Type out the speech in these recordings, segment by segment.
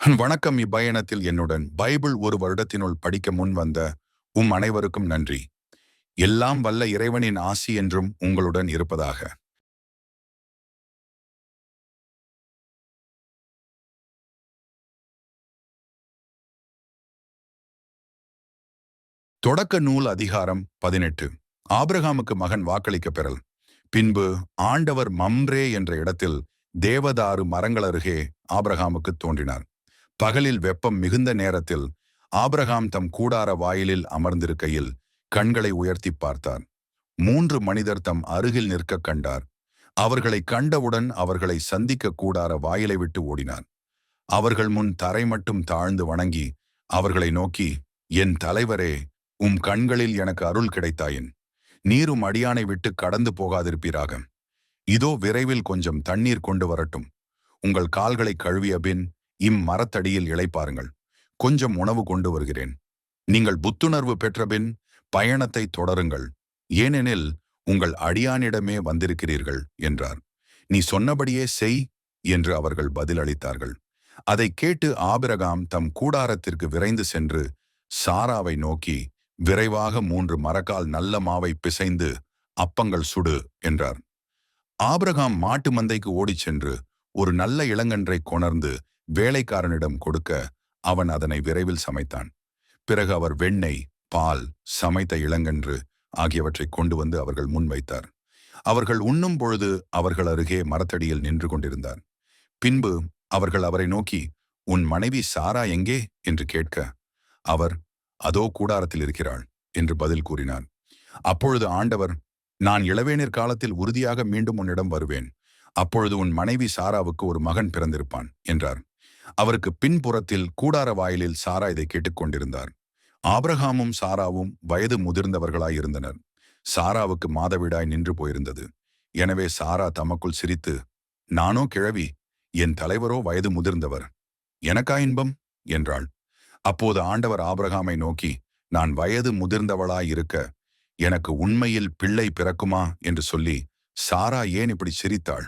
வணக்கம் இப்பயணத்தில் என்னுடன் பைபிள் ஒரு வருடத்தினுள் படிக்க முன் வந்த உம் அனைவருக்கும் நன்றி. எல்லாம் வல்ல இறைவனின் ஆசி என்றும் உங்களுடன் இருப்பதாக. தொடக்க நூல் அதிகாரம் பதினெட்டு. ஆபிரகாமுக்கு மகன் வாக்களிக்க பெறல். பின்பு ஆண்டவர் மம்ரே என்ற இடத்தில் தேவதாறு மரங்கள் அருகே ஆபிரகாமுக்கு தோன்றினார். பகலில் வெப்பம் மிகுந்த நேரத்தில் ஆபிரகாம் தம் கூடார வாயிலில் அமர்ந்திருக்கையில் கண்களை உயர்த்தி பார்த்தார். மூன்று மனிதர் தம் அருகில் நிற்க கண்டார். அவர்களை கண்டவுடன் அவர்களை சந்திக்க கூடார வாயிலை விட்டு ஓடினார். அவர்கள் முன் தரை மட்டும் தாழ்ந்து வணங்கி அவர்களை நோக்கி என் தலைவரே உம் கண்களில் எனக்கு அருள் கிடைத்தாயின் நீரும் அடியானை விட்டு கடந்து போகாதிருப்பீராக. இதோ விரைவில் கொஞ்சம் தண்ணீர் கொண்டு வரட்டும். உங்கள் கால்களை கழுவிய பின் இம் மரத்தடியில் இளைப்பாருங்கள். கொஞ்சம் உணவு கொண்டு வருகிறேன். நீங்கள் புத்துணர்வு பெற்றபின் பயணத்தை தொடருங்கள். ஏனெனில் உங்கள் அடியானிடமே வந்திருக்கிறீர்கள் என்றார். நீ சொன்னபடியே செய் என்று அவர்கள் பதிலளித்தார்கள். அதை கேட்டு ஆபிரகாம் தம் கூடாரத்திற்கு விரைந்து சென்று சாராவை நோக்கி விரைவாக மூன்று மரக்கால் நல்ல மாவை பிசைந்து அப்பங்கள் சுடு என்றார். ஆபிரகாம் மாட்டு மந்தைக்கு ஓடிச் சென்று ஒரு நல்ல இளங்கன்றை கொணர்ந்து வேலைக்காரனிடம் கொடுக்க அவன் அதனை விரைவில் சமைத்தான். பிறகு அவர் வெண்ணெய் பால் சமைத்த இளங்கன்று ஆகியவற்றை கொண்டு வந்து அவர்கள் முன்வைத்தார் அவர்கள் உண்ணும் பொழுது அவர்கள் அருகே மரத்தடியில் நின்று கொண்டிருந்தார். பின்பு அவர்கள் அவரை நோக்கி உன் மனைவி சாரா எங்கே? என்று கேட்க அவர் அதோ கூடாரத்தில் இருக்கிறாள் என்று பதில் கூறினார். அப்பொழுது ஆண்டவர் நான் இளவேனிற் காலத்தில் உறுதியாக மீண்டும் உன்னிடம் வருவேன். அப்பொழுது உன் மனைவி சாராவுக்கு ஒரு மகன் பிறந்திருப்பான் என்றார். அவருக்கு பின்புறத்தில் கூடார வாயிலில் சாரா இதை கேட்டுக்கொண்டிருந்தார். ஆபிரகாமும் சாராவும் வயது முதிர்ந்தவர்களாயிருந்தனர் சாராவுக்கு மாதவிடாய் நின்று போயிருந்தது. எனவே சாரா தமக்குள் சிரித்து நானோ கிழவி என் தலைவரோ வயது முதிர்ந்தவர். எனக்கா இன்பம்? என்றாள். அப்போது ஆண்டவர் ஆபிரகாமை நோக்கி நான் வயது முதிர்ந்தவளாயிருக்க எனக்கு உண்மையில் பிள்ளை பிறக்குமா? என்று சொல்லி சாரா ஏன் இப்படி சிரித்தாள்?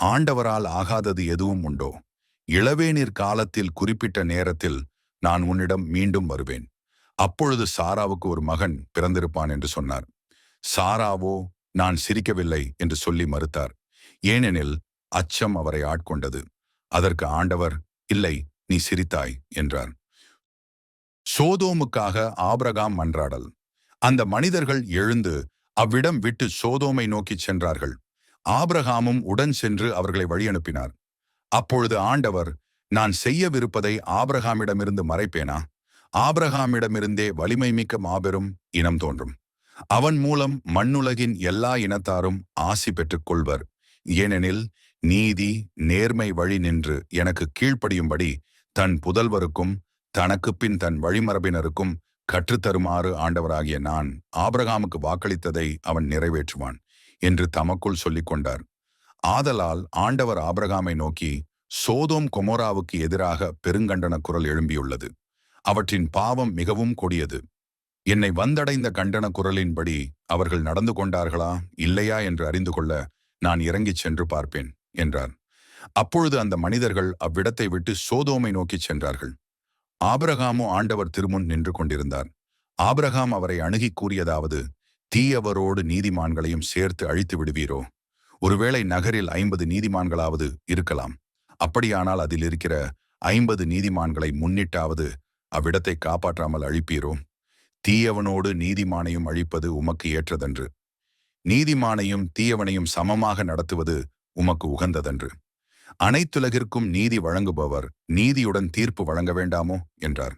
ஆண்டவரால் ஆகாதது எதுவும் உண்டோ? இளவேநீர் காலத்தில் குறிப்பிட்ட நேரத்தில் நான் உன்னிடம் மீண்டும் வருவேன். அப்பொழுது சாராவுக்கு ஒரு மகன் பிறந்திருப்பான் என்று சொன்னார். சாராவோ நான் சிரிக்கவில்லை என்று சொல்லி மறுத்தார். ஏனெனில் அச்சம் அவரை ஆட்கொண்டது. அதற்கு ஆண்டவர் இல்லை நீ சிரித்தாய் என்றார். சோதோமுக்காக ஆபிரகாம் மன்றாடல். அந்த மனிதர்கள் எழுந்து அவ்விடம் விட்டு சோதோமை நோக்கிச் சென்றார்கள். ஆபிரகாமும் உடன் சென்று அவர்களை வழியனுப்பினார். அப்பொழுது ஆண்டவர் நான் செய்யவிருப்பதை ஆபிரகாமிடமிருந்து மறைப்பேனா? ஆபிரகாமிடமிருந்தே வலிமை மிக்க மாபெரும் இனம் தோன்றும். அவன் மூலம் மண்ணுலகின் எல்லா இனத்தாரும் ஆசி பெற்றுக் கொள்வர் ஏனெனில் நீதி நேர்மை வழி நின்று எனக்கு கீழ்ப்படியும்படி தன் புதல்வருக்கும் தனக்கு பின் தன் வழிமரபினருக்கும் கற்றுத்தருமாறு ஆண்டவராகிய நான் ஆபிரகாமுக்கு வாக்களித்ததை அவன் நிறைவேற்றுவான் என்று தமக்குள் சொல்லிக் கொண்டார் ஆதலால் ஆண்டவர் ஆபிரகாமை நோக்கி சோதோம் கொமோராவுக்கு எதிராக பெருங்கண்டன குரல் எழும்பியுள்ளது. அவற்றின் பாவம் மிகவும் கொடியது. என்னை வந்தடைந்த கண்டன குரலின்படி அவர்கள் நடந்து கொண்டார்களா இல்லையா என்று அறிந்து கொள்ள நான் இறங்கிச் சென்று பார்ப்பேன் என்றார். அப்பொழுது அந்த மனிதர்கள் அவ்விடத்தை விட்டு சோதோமை நோக்கிச் சென்றார்கள். ஆபிரகாமோ ஆண்டவர் திருமுன் நின்று கொண்டிருந்தார். ஆபிரகாம் அவரை அணுகி கூறியதாவது தீயவரோடு நீதிமான்களையும் சேர்த்து அழித்து விடுவீரோ? ஒருவேளை நகரில் ஐம்பது நீதிமான்களாவது இருக்கலாம். அப்படியானால் அதில் இருக்கிற ஐம்பது நீதிமான்களை முன்னிட்டாவது அவ்விடத்தை காப்பாற்றாமல் அழிப்பீரோ? தீயவனோடு நீதிமானையும் அழிப்பது உமக்கு ஏற்றதன்று. நீதிமானையும் தீயவனையும் சமமாக நடத்துவது உமக்கு உகந்ததன்று. அனைத்துலகிற்கும் நீதி வழங்குபவர் நீதியுடன் தீர்ப்பு வழங்க வேண்டாமோ? என்றார்.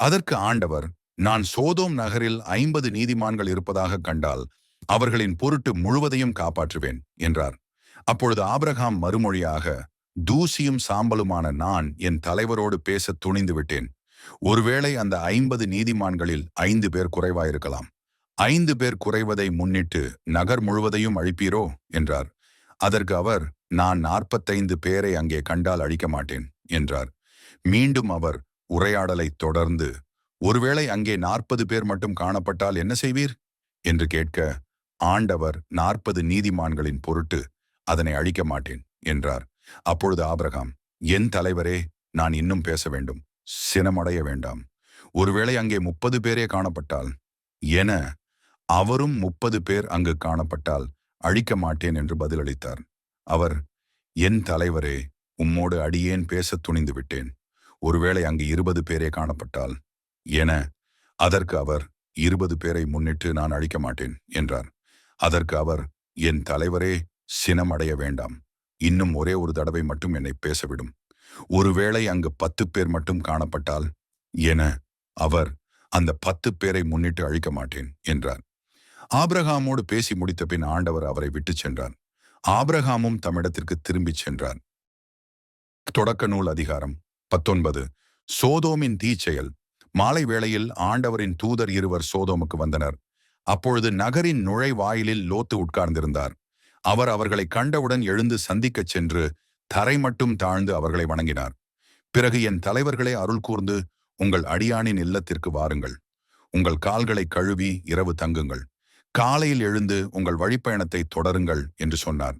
அதற்கு ஆண்டவர் நான் சோதோம் நகரில் ஐம்பது நீதிமான்கள் இருப்பதாக கண்டால் அவர்களின் பொருட்டு முழுவதையும் காப்பாற்றுவேன் என்றார். அப்பொழுது ஆபிரகாம் மறுமொழியாக தூசியும் சாம்பலுமான நான் என் தலைவரோடு பேச துணிந்து விட்டேன். ஒருவேளை அந்த ஐம்பது நீதிமான்களில் ஐந்து பேர் குறைவாயிருக்கலாம். ஐந்து பேர் குறைவதை முன்னிட்டு நகர் முழுவதையும் அழிப்பீரோ? என்றார். அதற்கு அவர் நான் நாற்பத்தைந்து பேரை அங்கே கண்டால் அழிக்க மாட்டேன் என்றார். மீண்டும் அவர் உரையாடலை தொடர்ந்து ஒருவேளை அங்கே நாற்பது பேர் மட்டும் காணப்பட்டால் என்ன செய்வீர்? என்று கேட்க ஆண்டவர் நாற்பது நீதிமான்களின் பொருட்டு அதனை அழிக்க மாட்டேன் என்றார். அப்பொழுது ஆபிரகாம் என் தலைவரே நான் இன்னும் பேச வேண்டும். சினமடைய வேண்டாம். ஒருவேளை அங்கே முப்பது பேரே காணப்பட்டால் என அவரும் முப்பது பேர் அங்கு காணப்பட்டால் அழிக்க மாட்டேன் என்று பதிலளித்தார். அவர் என் தலைவரே உம்மோடு அடியேன் பேசத் துணிந்து விட்டேன். ஒருவேளை அங்கு இருபது பேரே காணப்பட்டால் என அதற்கு அவர் இருபது பேரை முன்னிட்டு நான் அழிக்க மாட்டேன் என்றார். அதற்கு அவர் என் தலைவரே சினம் அடைய வேண்டாம். இன்னும் ஒரே ஒரு தடவை மட்டும் என்னை பேசவிடும். ஒருவேளை அங்கு பத்து பேர் மட்டும் காணப்பட்டால் என அவர் அந்த பத்து பேரை முன்னிட்டு அழிக்க மாட்டேன் என்றார். ஆபிரகாமோடு பேசி முடித்த பின் ஆண்டவர் அவரை விட்டுச் சென்றார். ஆபிரகாமும் தம்மிடத்திற்கு திரும்பிச் சென்றார். தொடக்க நூல் அதிகாரம் பத்தொன்பது. சோதோமின் தீச்செயல். மாலை வேளையில் ஆண்டவரின் தூதர் இருவர் சோதோமுக்கு வந்தனர். அப்பொழுது நகரின் நுழைவாயிலில் லோத்து உட்கார்ந்திருந்தார். அவர் அவர்களை கண்டவுடன் எழுந்து சந்திக்கச் சென்று தரை மட்டும் தாழ்ந்து அவர்களை வணங்கினார். பிறகு என் தலைவர்களை அருள் கூர்ந்து உங்கள் அடியானின் இல்லத்திற்கு வாருங்கள். உங்கள் கால்களை கழுவி இரவு தங்குங்கள். காலையில் எழுந்து உங்கள் வழிப்பயணத்தை தொடருங்கள் என்று சொன்னார்.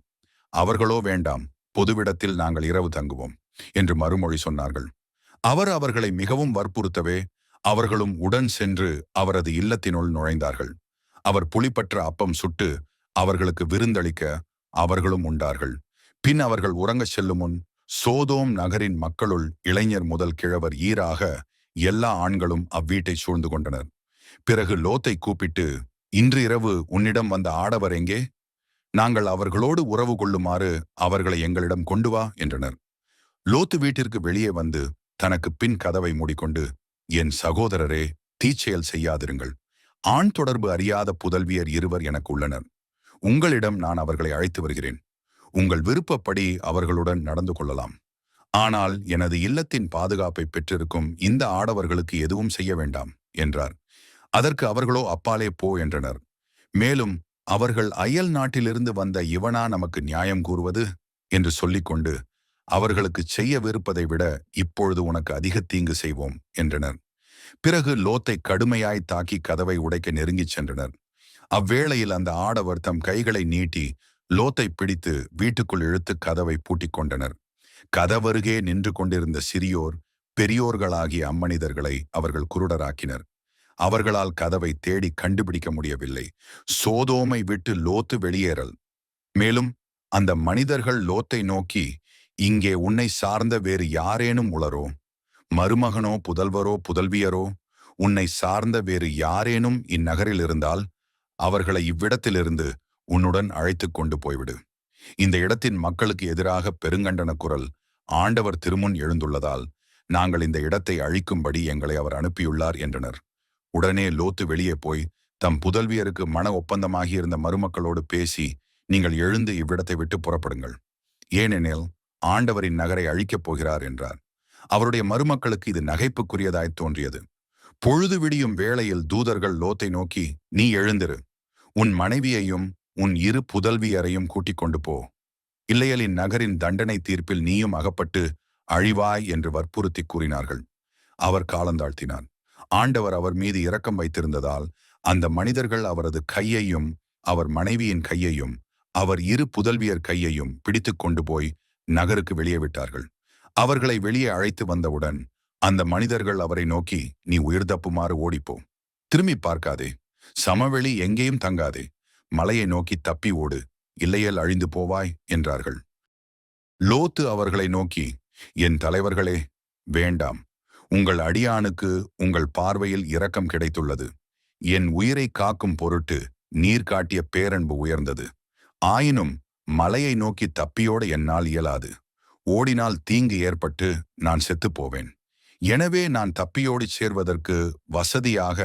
அவர்களோ வேண்டாம் பொதுவிடத்தில் நாங்கள் இரவு தங்குவோம் என்று மறுமொழி சொன்னார்கள். அவர் அவர்களை மிகவும் வற்புறுத்தவே அவர்களும் உடன் சென்று அவரது இல்லத்தினுள் நுழைந்தார்கள். அவர் புலிப்பற்ற அப்பம் சுட்டு அவர்களுக்கு விருந்தளிக்க அவர்களும் உண்டார்கள். பின் அவர்கள் உறங்கச் செல்லும் முன் சோதோம் நகரின் மக்களுள் இளைஞர் முதல் கிழவர் ஈராக எல்லா ஆண்களும் அவ்வீட்டை சூழ்ந்து கொண்டனர். பிறகு லோத்தை கூப்பிட்டு இன்று இரவு உன்னிடம் வந்த ஆடவர் எங்கே? நாங்கள் அவர்களோடு உறவு கொள்ளுமாறு அவர்களை எங்களிடம் கொண்டு வா என்றனர். லோத்து வீட்டிற்கு வெளியே வந்து தனக்கு பின் கதவை மூடிக்கொண்டு என் சகோதரரே தீச்செயல் செய்யாதிருங்கள். ஆண் தொடர்பு அறியாத புதல்வியர் இருவர் எனக்கு உள்ளனர். உங்களிடம் நான் அவர்களை அழைத்து வருகிறேன். உங்கள் விருப்பப்படி அவர்களுடன் நடந்து கொள்ளலாம். ஆனால் எனது இல்லத்தின் பாதுகாப்பை பெற்றிருக்கும் இந்த ஆடவர்களுக்கு எதுவும் செய்ய வேண்டாம் என்றார். அதற்கு அவர்களோ அப்பாலே போ என்றனர். மேலும் அவர்கள் அயல் நாட்டிலிருந்து வந்த இவனா நமக்கு நியாயம் கூறுவது? என்று சொல்லிக்கொண்டு அவர்களுக்கு செய்யவிருப்பதை விட இப்பொழுது உனக்கு அதிக தீங்கு செய்வோம் என்றனர். பிறகு லோத்தை கடுமையாய் தாக்கி கதவை உடைக்க நெருங்கிச் சென்றனர். அவ்வேளையில் அந்த ஆடவர் தம் கைகளை நீட்டி லோத்தை பிடித்து வீட்டுக்குள் இழுத்து கதவை பூட்டிக் கொண்டனர். கதவருகே நின்று கொண்டிருந்த சிறியோர் பெரியோர்களாகிய அம்மனிதர்களை அவர்கள் குருடராக்கினர். அவர்களால் கதவை தேடி கண்டுபிடிக்க முடியவில்லை. சோதோமை விட்டு லோத்து வெளியேறல். மேலும் அந்த மனிதர்கள் லோத்தை நோக்கி இங்கே உன்னை சார்ந்த வேறு யாரேனும் உளரோ? மருமகனோ புதல்வரோ புதல்வியரோ உன்னை சார்ந்த வேறு யாரேனும் இந்நகரில் இருந்தால் அவர்களை இவ்விடத்திலிருந்து உன்னுடன் அழைத்து கொண்டு போய்விடு. இந்த இடத்தின் மக்களுக்கு எதிராக பெருங்கண்டன குரல் ஆண்டவர் திருமுன் எழுந்துள்ளதால் நாங்கள் இந்த இடத்தை அழிக்கும்படி எங்களை அவர் அனுப்பியுள்ளார் என்றனர். உடனே லோத்து வெளியே போய் தம் புதல்வியருக்கு மன ஒப்பந்தமாகியிருந்த மருமக்களோடு பேசி நீங்கள் எழுந்து இவ்விடத்தை விட்டு புறப்படுங்கள். ஏனெனில் ஆண்டவரின் நகரை அழிக்கப் போகிறார் என்றார். அவருடைய மருமக்களுக்கு இது நகைப்புக்குரியதாய் தோன்றியது. பொழுது விடியும் வேளையில் தூதர்கள் லோத்தை நோக்கி நீ எழுந்திரு. உன் மனைவியையும் உன் இரு புதல்வியரையும் கூட்டிக் கொண்டு போ. இல்லையல் இந்நகரின் தண்டனை தீர்ப்பில் நீயும் அகப்பட்டு அழிவாய் என்று வற்புறுத்தி கூறினார்கள். அவர் காலந்தாழ்த்தினார் ஆண்டவர் அவர் மீது இரக்கம் வைத்திருந்ததால் அந்த மனிதர்கள் அவரது கையையும் அவர் மனைவியின் கையையும் அவர் இரு புதல்வியர் கையையும் பிடித்து கொண்டு போய் நகருக்கு வெளியே விட்டார்கள். அவர்களை வெளியே அழைத்து வந்தவுடன் அந்த மனிதர்கள் அவரை நோக்கி நீ உயிர் தப்புமாறு ஓடிப்போ. திரும்பி பார்க்காதே. சமவெளி எங்கேயும் தங்காதே. மலையை நோக்கி தப்பி ஓடு. இல்லையல் அழிந்து போவாய் என்றார்கள். லோத்து அவர்களை நோக்கி என் தலைவர்களே வேண்டாம். உங்கள் அடியானுக்கு உங்கள் பார்வையில் இரக்கம் கிடைத்துள்ளது. என் உயிரை காக்கும் பொருட்டு நீர் காட்டிய பேரன்பு உயர்ந்தது. ஆயினும் மலையை நோக்கி தப்பியோட என்னால் இயலாது. ஓடினால் தீங்கு ஏற்பட்டு நான் செத்துப் போவேன் எனவே நான் தப்பியோடிச் சேர்வதற்கு வசதியாக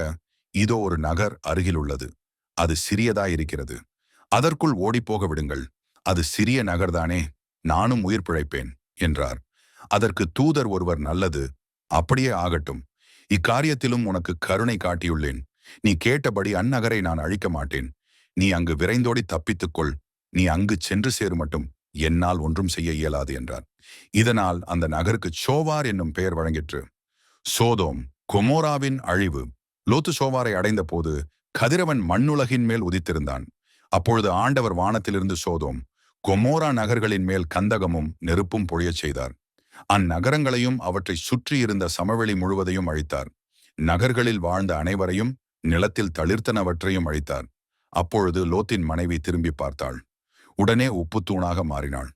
இதோ ஒரு நகர் அருகிலுள்ளது. அது சிறியதாயிருக்கிறது. அதற்குள் ஓடிப்போக விடுங்கள். அது சிறிய நகர்தானே நானும் உயிர் பிழைப்பேன் என்றார். அதற்கு தூதர் ஒருவர் நல்லது அப்படியே ஆகட்டும். இக்காரியத்திலும் உனக்கு கருணை காட்டியுள்ளேன். நீ கேட்டபடி அந்நகரை நான் அழிக்க மாட்டேன் நீ அங்கு விரைந்தோடி தப்பித்துக்கொள். நீ அங்கு சென்று சேரு மட்டும் என்னால் ஒன்றும் செய்ய இயலாது என்றார் இதனால் அந்த நகருக்கு சோவார் என்னும் பெயர் வழங்கிற்று. சோதோம் கொமோராவின் அழிவு. லோத்து சோவாரை அடைந்த போது கதிரவன் மண்ணுலகின் மேல் உதித்திருந்தான். அப்பொழுது ஆண்டவர் வானத்திலிருந்து சோதோம் கொமோரா நகர்களின் மேல் கந்தகமும் நெருப்பும் பொழியச் செய்தார். அந்நகரங்களையும் அவற்றை சுற்றியிருந்த சமவெளி முழுவதையும் அழித்தார். நகர்களில் வாழ்ந்த அனைவரையும் நிலத்தில் தளிர்த்தனவற்றையும் அழித்தார். அப்பொழுது லோத்தின் மனைவி திரும்பி பார்த்தாள். உடனே உப்புத்தூணாக மாறினாள்.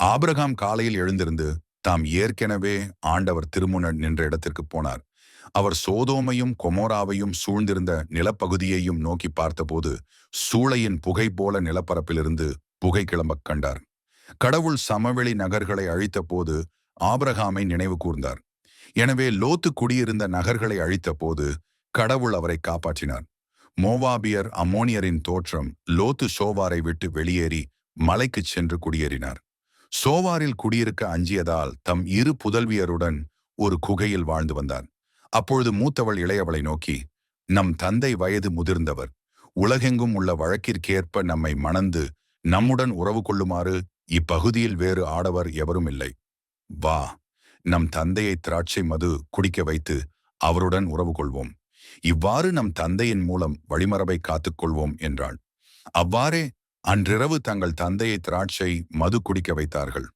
ஆபிரகாம் காலையில் எழுந்திருந்து தாம் ஏற்கனவே ஆண்டவர் திருமுன நின்ற இடத்திற்கு போனார். அவர் சோதோமையும் கொமோராவையும் சூழ்ந்திருந்த நிலப்பகுதியையும் நோக்கி பார்த்தபோது சூளையின் புகை போல நிலப்பரப்பிலிருந்து புகை கிளம்பக் கண்டார். கடவுள் சமவெளி நகர்களை அழித்த போது ஆபிரகாமை நினைவு கூர்ந்தார். எனவே லோத்து குடியிருந்த நகர்களை அழித்த போது கடவுள் அவரை காப்பாற்றினார். மோவாபியர் அம்மோனியரின் தோற்றம் லோத்து சோவாரை விட்டு வெளியேறி மலைக்குச் சென்று குடியேறினார். சோவாரில் குடியிருக்க அஞ்சியதால் தம் இரு புதல்வியருடன் ஒரு குகையில் வாழ்ந்து வந்தார். அப்பொழுது மூத்தவள் இளையவளை நோக்கி நம் தந்தை வயது முதிர்ந்தவர். உலகெங்கும் உள்ள வழக்கிற்கேற்ப நம்மை மணந்து நம்முடன் உறவு கொள்ளுமாறு இப்பகுதியில் வேறு ஆடவர் எவரும் இல்லை. வா நம் தந்தையை திராட்சை மது குடிக்க வைத்து அவருடன் உறவு கொள்வோம். இவ்வாறு நம் தந்தையின் மூலம் வழிமரபை காத்துக்கொள்வோம் என்றாள். அவ்வாறே அன்றிரவு தங்கள் தந்தையை திராட்சை மது குடிக்க வைத்தார்கள்.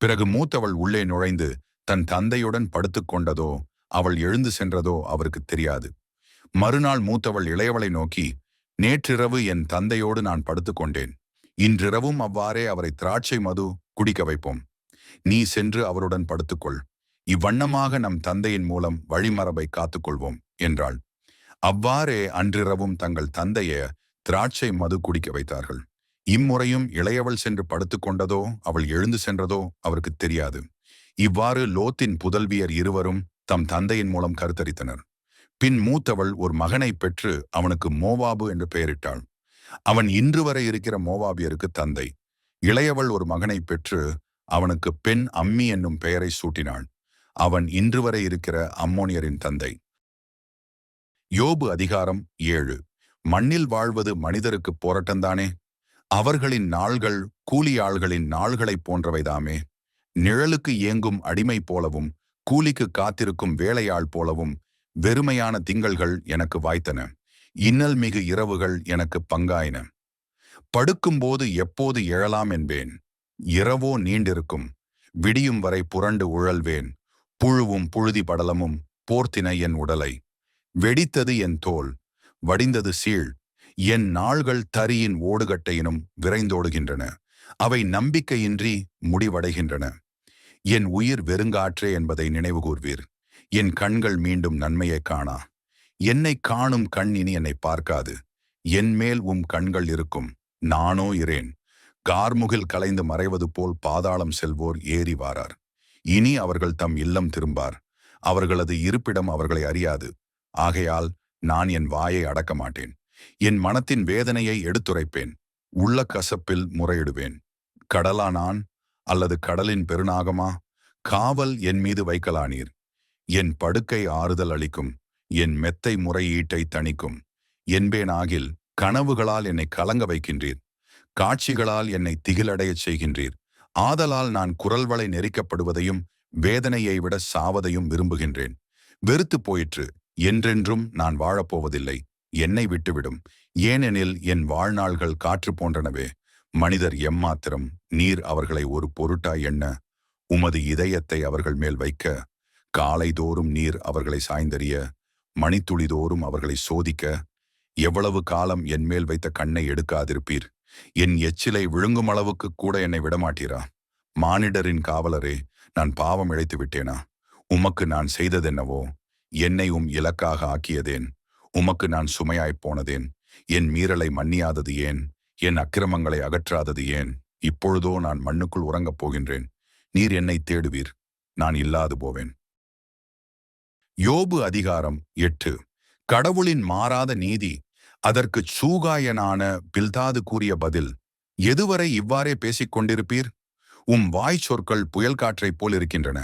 பிறகு மூத்தவள் உள்ளே நுழைந்து தன் தந்தையுடன் படுத்துக்கொண்டதோ அவள் எழுந்து சென்றதோ அவருக்கு தெரியாது. மறுநாள் மூத்தவள் இளையவளை நோக்கி நேற்றிரவு என் தந்தையோடு நான் படுத்துக்கொண்டேன் இன்றிரவும் அவ்வாறே அவரை திராட்சை மது குடிக்க வைப்போம். நீ சென்று அவருடன் படுத்துக்கொள். இவ்வண்ணமாக நம் தந்தையின் மூலம் வழிமரபை காத்துக்கொள்வோம் என்றாள். அவ்வாறே அன்றிரவும் தங்கள் தந்தைய திராட்சை மது குடிக்க வைத்தார்கள். இம்முறையும் இளையவள் சென்று படுத்துக்கொண்டதோ அவள் எழுந்து சென்றதோ அவருக்கு தெரியாது. இவ்வாறு லோத்தின் புதல்வியர் இருவரும் தம் தந்தையின் மூலம் கருத்தரித்தனர். பின் மூத்தவள் ஒரு மகனை பெற்று அவனுக்கு மோவாபு என்று பெயரிட்டாள். அவன் இன்று வரை இருக்கிற மோவாபியருக்கு தந்தை. இளையவள் ஒரு மகனை பெற்று அவனுக்கு பெண் அம்மி என்னும் பெயரை சூட்டினாள். அவன் இன்று வரை இருக்கிற அம்மோனியரின் தந்தை. யோபு அதிகாரம் ஏழு. மண்ணில் வாழ்வது மனிதருக்கு போராட்டம்தானே? அவர்களின் நாள்கள் கூலியாள்களின் நாள்களைப் போன்றவைதாமே. நிழலுக்கு இயங்கும் அடிமை போலவும் கூலிக்கு காத்திருக்கும் வேலையாள் போலவும் வெறுமையான திங்கள்கள் எனக்கு வாய்த்தன. இன்னல் மிகு இரவுகள் எனக்கு பங்காயின. படுக்கும்போது எப்போது எழலாம் என்பேன். இரவோ நீண்டிருக்கும். விடியும் வரை புரண்டு உழல்வேன். புழுவும் புழுதி படலமும் போர்த்தின என் உடலை. வெடித்தது என் தோல் வடிந்தது சீழ் என் நாள்கள் தரியின் ஓடுகட்டையினும் விரைந்தோடுகின்றன. அவை நம்பிக்கையின்றி முடிவடைகின்றன. என் உயிர் வெறுங்காற்றே என்பதை நினைவுகூர்வீர். என் கண்கள் மீண்டும் நன்மையை காணா. என்னை காணும் கண் இனி என்னை பார்க்காது. என் மேல் உம் கண்கள் இருக்கும். நானோ இரேன். கார்முகில் கலைந்து மறைவது போல் பாதாளம் செல்வோர் ஏறி வாரார். இனி அவர்கள் தம் இல்லம் திரும்பார். அவர்களது இருப்பிடம் அவர்களை அறியாது. ஆகையால் நான் என் வாயை அடக்க மாட்டேன். என் மனத்தின் வேதனையை எடுத்துரைப்பேன். உள்ள கசப்பில் முறையிடுவேன். கடலா நான் அல்லது கடலின் பெருநாகமா? காவல் என் மீது வைக்கலானீர். என் படுக்கை ஆறுதல் அளிக்கும். என் மெத்தை முறையீட்டை தணிக்கும். என்பேனாகில் கனவுகளால் என்னை கலங்க வைக்கின்றீர். காட்சிகளால் என்னை திகிலடையச் செய்கின்றீர். ஆதலால் நான் குரல்வளை நெரிக்கப்படுவதையும் வேதனையை விட சாவதையும் விரும்புகின்றேன். வெறுத்து போயிற்று. என்றென்றும் நான் வாழப்போவதில்லை. என்னை விட்டுவிடும். ஏனெனில் என் வாழ்நாள்கள் காற்று போன்றனவே. மனிதர் எம்மாத்திரம் நீர் அவர்களை ஒரு பொருட்டாய் எண்ண உமது இதயத்தை அவர்கள் மேல் வைக்க காலைதோறும் நீர் அவர்களை சாய்ந்தறிய மணித்துளிதோறும் அவர்களை சோதிக்க எவ்வளவு காலம் என் மேல் வைத்த கண்ணை எடுக்காதிருப்பீர். என் எச்சிலை விழுங்கும் அளவுக்கு கூட என்னை விடமாட்டீரா? மானிடரின் காவலரே நான் பாவம் இழைத்து விட்டேனா உமக்கு நான் செய்ததென்னவோ? என்னை உம் இலக்காக ஆக்கியதேன். உமக்கு நான் சுமையாய்ப் போனதேன். என் மீறலை மன்னியாதது ஏன்? என் அக்கிரமங்களை அகற்றாதது ஏன்? இப்பொழுதோ நான் மண்ணுக்குள் உறங்கப் போகின்றேன். நீர் என்னை தேடுவீர். நான் இல்லாது போவேன். யோபு அதிகாரம் எட்டு. கடவுளின் மாறாத நீதி அதற்கு சூகாயனான பில்தாது கூறிய பதில் எதுவரை இவ்வாறே பேசிக் கொண்டிருப்பீர்? உம் வாய் சொற்கள் புயல் காற்றைப் போல் இருக்கின்றன.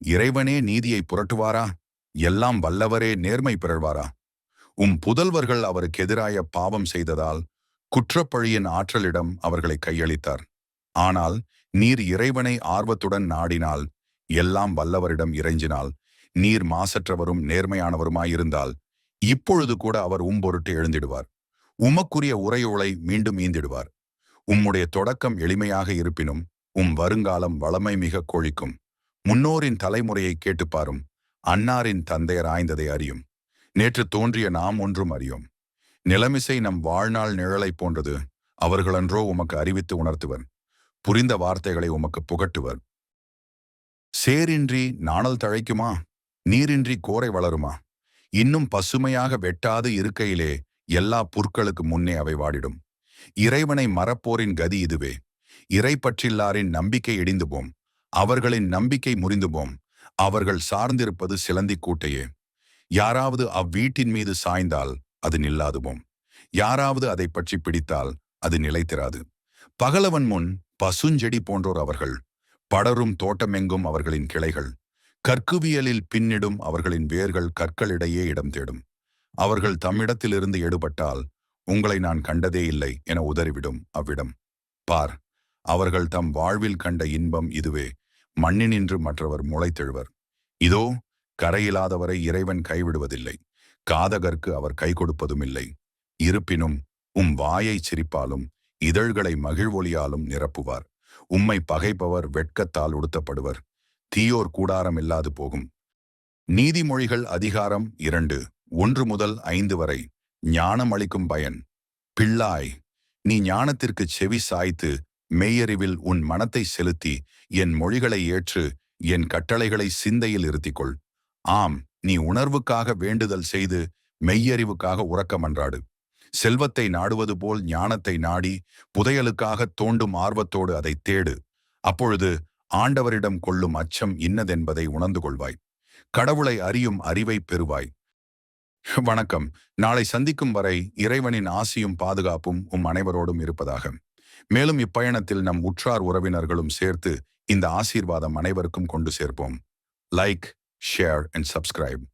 இறைவனே நீதியை புரட்டுவாரா? எல்லாம் வல்லவரே நேர்மை பிறழ்வாரா? உம் புதல்வர்கள் அவருக்கு எதிராய பாவம் செய்ததால் குற்றப்பழியின் ஆற்றலிடம் அவர்களை கையளித்தார். ஆனால் நீர் இறைவனை ஆர்வத்துடன் நாடினால் எல்லாம் வல்லவரிடம் இறைஞ்சினால் நீர் மாசற்றவரும் நேர்மையானவருமாயிருந்தால் இப்பொழுது கூட அவர் உம்பொருட்டு எழுந்திடுவார். உமக்குரிய உரையோளை மீண்டும் ஈந்திடுவார். உம்முடைய தொடக்கம் எளிமையாக இருப்பினும் உம் வருங்காலம் வளமை மிக கொழிக்கும். முன்னோரின் தலைமுறையை கேட்டுப் பாரும். அன்னாரின் தந்தையர் ஆய்ந்ததை அறியும். நேற்று தோன்றிய நாம் ஒன்றும் அறியோம். நிலமிசை நம் வாழ்நாள் நிழலைப் போன்றது. அவர்களன்றோ உமக்கு அறிவித்து உணர்த்துவர். புரிந்த வார்த்தைகளை உமக்கு புகட்டுவர். சேரின்றி நாணல் தழைக்குமா? நீரின்றி கோரை வளருமா? இன்னும் பசுமையாக வெட்டாது இருக்கையிலே எல்லா புற்களுக்கு முன்னே அவை வாடிடும். இறைவனை மறப்போரின் கதி இதுவே. இறை பற்றில்லாரின் நம்பிக்கை இடிந்து போம் அவர்களின் நம்பிக்கை முறிந்து போம் அவர்கள் சார்ந்திருப்பது சிலந்தி கூட்டையே. யாராவது அவ்வீட்டின் மீது சாய்ந்தால் அது நில்லாதுவோம். யாராவது அதை பற்றி பிடித்தால் அது நிலைத்திராது. பகலவன் முன் பசுஞ்செடி போன்றோர் அவர்கள். படரும் தோட்டமெங்கும் அவர்களின் கிளைகள். கற்குவியலில் பின்னிடும் அவர்களின் வேர்கள் கற்களிடையே இடம் தேடும். அவர்கள் தம்மிடத்திலிருந்து எடுபட்டால் உங்களை நான் கண்டதே இல்லை என உதறிவிடும் அவ்விடம். பார் அவர்கள் தம் வாழ்வில் கண்ட இன்பம் இதுவே. மண்ணினின்று மற்றவர் முளைத்தெழுவர். இதோ கரையில்லாதவரை இறைவன் கைவிடுவதில்லை. காதகர்க்கு அவர் கை கொடுப்பதும் இல்லை இருப்பினும் உம் வாயை சிரிப்பாலும் இதழ்களை மகிழ்வொலியாலும் நிரப்புவார். உம்மை பகைப்பவர் வெட்கத்தால் உடுத்தப்படுவர். தீயோர் கூடாரம் இல்லாது போகும். நீதிமொழிகள் அதிகாரம் இரண்டு ஒன்று முதல் ஐந்து வரை ஞானம் அளிக்கும் பயன். பிள்ளாய் நீ ஞானத்திற்கு செவி சாய்த்து மெய்யறிவில் உன் மனத்தை செலுத்தி என் மொழிகளை ஏற்று என் கட்டளைகளை சிந்தையில் இருத்திக்கொள் ஆம் நீ உணர்வுக்காக வேண்டுதல் செய்து மெய்யறிவுக்காக உறக்கமன்றாடு செல்வத்தை நாடுவது போல் ஞானத்தை நாடி புதையலுக்காக தோண்டும் ஆர்வத்தோடு அதை தேடு. அப்பொழுது ஆண்டவரிடம் கொள்ளும் அச்சம் இன்னதென்பதை உணர்ந்து கொள்வாய். கடவுளை அறியும் அறிவை பெறுவாய். வணக்கம். நாளை சந்திக்கும் வரை இறைவனின் ஆசியும் பாதுகாப்பும் உம் அனைவரோடும் இருப்பதாக. மேலும் இப்பயணத்தில் நம் உற்றார் உறவினர்களும் சேர்த்து இந்த ஆசீர்வாதம் அனைவருக்கும் கொண்டு சேர்ப்போம். Like share and subscribe